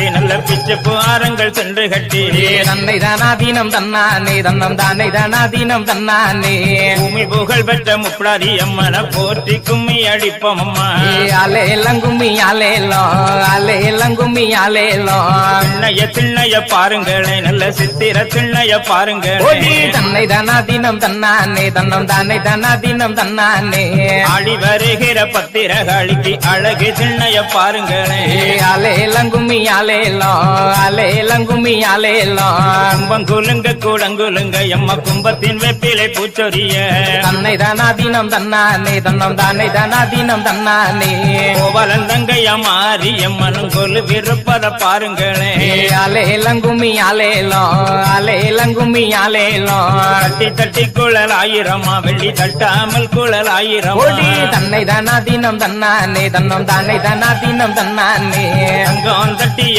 கட்டி நல்ல பிச்சை ஆரங்கள் சென்று கட்டி. தன்னை தானாதீனம் தன்னானே தன்னம் தானே தானாதீனம் தன்னானே. பூமி புகழ் பெற்ற முப்படாரி அம்மனை போற்றி கும்மி அடிப்போம் அம்மா. அலே லங்கும்மி அலேலோ அலே லங்கும்மி அலேலோ திண்ணைய திண்ணைய பாருங்களே நல்ல சித்திர திண்ணைய பாருங்களே. தன்னை தானாதீனம் தன்னானே தன்னம் தானே தானாதீனம் தன்னானே. ஆடி வருகிற பத்திரகாளிக்கு அழகு திண்ணைய பாருங்களே. அலே லங்கும்மி அலே லங்கும்மி அலேலோ. கும்பம் குலுங்க கூடங்குலுங்க எம்ம கும்பத்தின் வெப்பிலை பூச்சொரிய. தன்னை தானாதீனம் தன்னானே தன்னம் தானே தானாதீனம் தன்னானே. கோவலன் தங்கைய மாறி எம்மனும் கொலு விருப்பத பாருங்களே. ஏ அலே லங்கும்மி அலேலோ அலே லங்கும்மி அலேலோ. தட்டி தட்டி குழல் ஆயிரமா வெள்ளி தட்டாமல் குழல் ஆயிரமா. தன்னை தானாதீனம் தன்னானே தன்னம் தானே தானாதீனம் தன்னானே. தங்கம் தட்டிய